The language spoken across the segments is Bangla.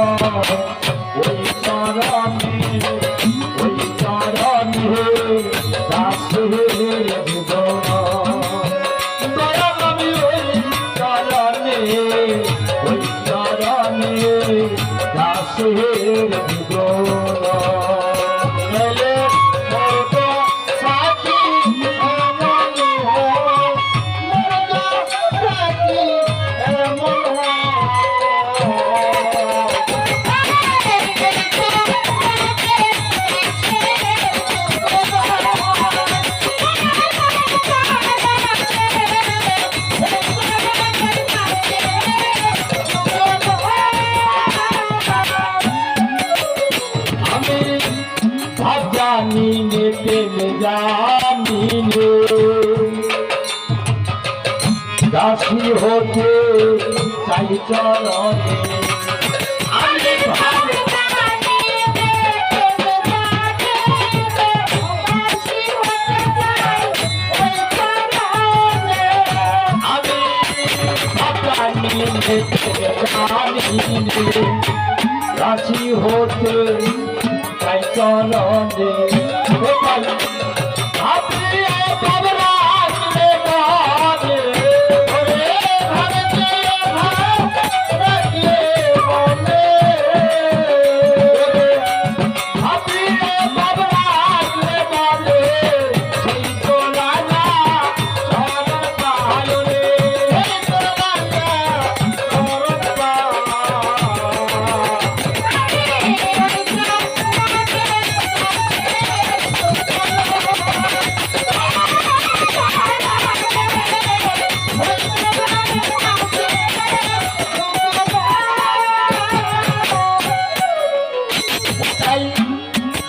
Hey, hey, hey, hey, পাখি হতে চাই চলতে রাশি হতে তাই চলনে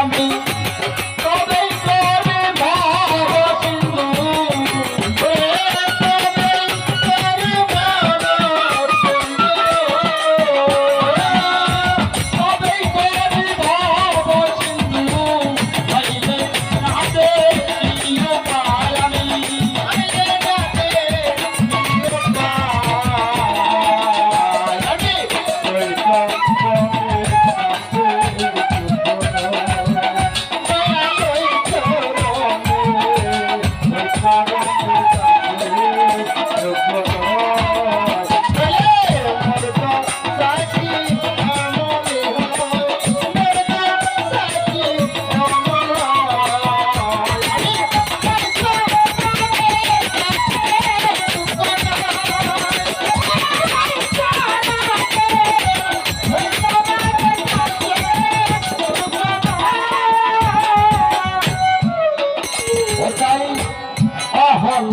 আমি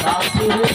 শাশুড়ি